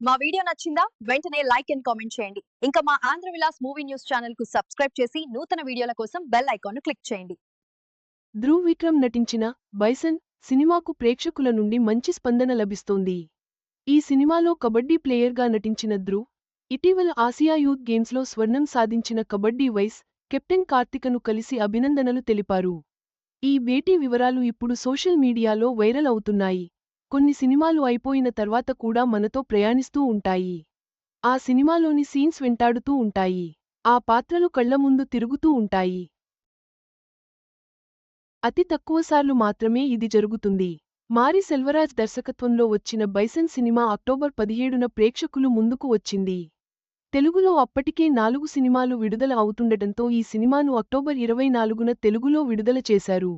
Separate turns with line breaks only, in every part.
మా వీడియో నచ్చిందా? వెంటనే లైక్ అండ్ కామెంట్ చేయండి. ఇంకా మా ఆంధ్ర విలాస్ మూవీ న్యూస్ ఛానల్కు సబ్స్క్రైబ్ చేసి నూతన వీడియోల కోసం బెల్ ఐకాన్ను క్లిక్ చేయండి.
ధ్రువ్ విక్రమ్ నటించిన బైసన్ సినిమాకు ప్రేక్షకుల నుండి మంచి స్పందన లభిస్తోంది. ఈ సినిమాలో కబడ్డీ ప్లేయర్గా నటించిన ధ్రువ్ ఇటీవల ఆసియా యూత్ గేమ్స్లో స్వర్ణం సాధించిన కబడ్డీ వైస్ కెప్టెన్ కార్తికను కలిసి అభినందనలు తెలిపారు. ఈ భేటీ వివరాలు ఇప్పుడు సోషల్ మీడియాలో వైరల్ అవుతున్నాయి. కొన్ని సినిమాలు అయిపోయిన తర్వాత కూడా మనతో ప్రయాణిస్తూ ఉంటాయి. ఆ సినిమాలోని సీన్స్ వెంటాడుతూ ఉంటాయి. ఆ పాత్రలు కళ్ళ ముందు తిరుగుతూ ఉంటాయి. అతి తక్కువసార్లు మాత్రమే ఇది జరుగుతుంది. మారి సెల్వరాజ్ దర్శకత్వంలో వచ్చిన బైసన్ సినిమా అక్టోబర్ పదిహేడున ప్రేక్షకులు ముందుకు వచ్చింది. తెలుగులో అప్పటికే నాలుగు సినిమాలు విడుదల అవుతుండటంతో ఈ సినిమాను అక్టోబర్ ఇరవై నాలుగున తెలుగులో విడుదల చేశారు.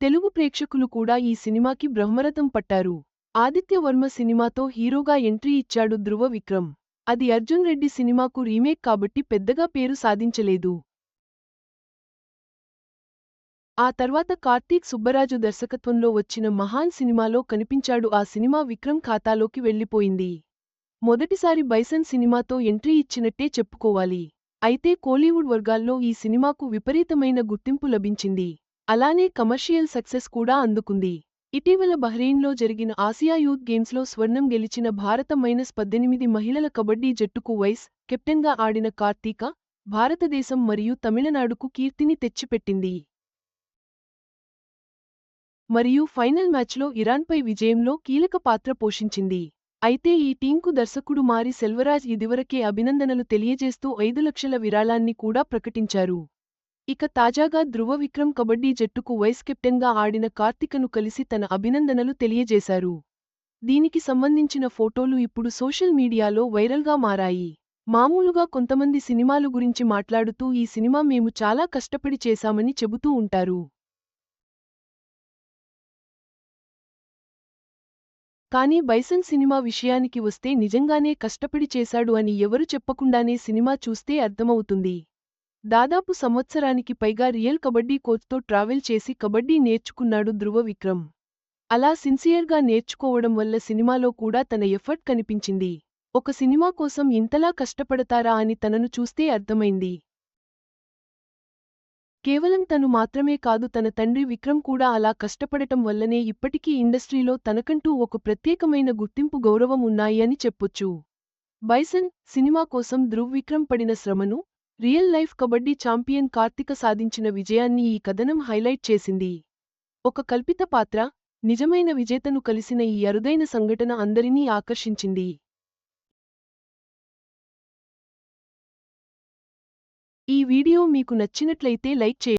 తెలుగు ప్రేక్షకులు కూడా ఈ సినిమాకి బ్రహ్మరథం పట్టారు. ఆదిత్యవర్మ సినిమాతో హీరోగా ఎంట్రీ ఇచ్చాడు ధృవ విక్రమ్. అది అర్జున్ రెడ్డి సినిమాకు రీమేక్ కాబట్టి పెద్దగా పేరు సాధించలేదు. ఆ తర్వాత కార్తీక్ సుబ్బరాజు దర్శకత్వంలో వచ్చిన మహాన్ సినిమాలో కనిపించాడు ఆ సినిమా విక్రమ్ ఖాతాలోకి వెళ్ళిపోయింది మొదటిసారి బైసన్ సినిమాతో ఎంట్రీ ఇచ్చినట్టే చెప్పుకోవాలి. అయితే కోలీవుడ్ వర్గాల్లో ఈ సినిమాకు విపరీతమైన గుర్తింపు లభించింది. అలానే కమర్షియల్ సక్సెస్ కూడా అందుకుంది. ఇటీవల బహ్రెయిన్లో జరిగిన ఆసియా యూత్ గేమ్స్లో స్వర్ణం గెలిచిన భారత మైనస్ పద్దెనిమిది మహిళల కబడ్డీ జట్టుకు వైస్ కెప్టెన్గా ఆడిన కార్తీక భారతదేశం మరియు తమిళనాడుకు కీర్తిని తెచ్చిపెట్టింది. మరియు ఫైనల్ మ్యాచ్లో ఇరాన్పై విజయంలో కీలక పాత్ర పోషించింది. అయితే ఈ టీంకు దర్శకుడు మారి సెల్వరాజ్ ఇదివరకే అభినందనలు తెలియజేస్తూ ఐదు లక్షల విరాళాన్ని కూడా ప్రకటించారు. ఇక తాజాగా ధృవ విక్రమ్ కబడ్డీ జట్టుకు వైస్ కెప్టెన్గా ఆడిన కార్తికను కలిసి తన అభినందనలు తెలియజేశారు. దీనికి సంబంధించిన ఫోటోలు ఇప్పుడు సోషల్ మీడియాలో వైరల్గా మారాయి. మామూలుగా కొంతమంది సినిమాలు గురించి మాట్లాడుతూ ఈ సినిమా మేము చాలా కష్టపడి చేశామని చెబుతూ ఉంటారు. కానీ బైసన్ సినిమా విషయానికి వస్తే నిజంగానే కష్టపడి చేశాడు అని ఎవరు చెప్పకుండానే సినిమా చూస్తే అర్థమవుతుంది. దాదాపు సంవత్సరానికి పైగా రియల్ కబడ్డీ కోచ్తో ట్రావెల్ చేసి కబడ్డీ నేర్చుకున్నాడు ధ్రువ విక్రమ్. అలా సిన్సియర్గా నేర్చుకోవడం వల్ల సినిమాలో కూడా తన ఎఫర్ట్ కనిపించింది. ఒక సినిమా కోసం ఇంతలా కష్టపడతారా అని తనను చూస్తే అర్థమైంది. కేవలం తను మాత్రమే కాదు తన తండ్రి విక్రమ్ కూడా అలా కష్టపడటం వల్లనే ఇప్పటికీ ఇండస్ట్రీలో తనకంటూ ఒక ప్రత్యేకమైన గుర్తింపు గౌరవం ఉన్నాయి అని చెప్పొచ్చు. బైసన్ సినిమా కోసం ధ్రువ్ విక్రమ్ పడిన శ్రమను real life kabaddi champion Karthika సాధించిన విజయాన్ని ఈ కథనం హైలైట్ చేసింది. ఒక కల్పిత పాత్ర నిజమైన విజేతను కలిసిన ఈ అరుదైన సంఘటన అందరినీ ఆకర్షించింది. ఈ వీడియో మీకు నచ్చినట్లయితే లైక్ చేయండి.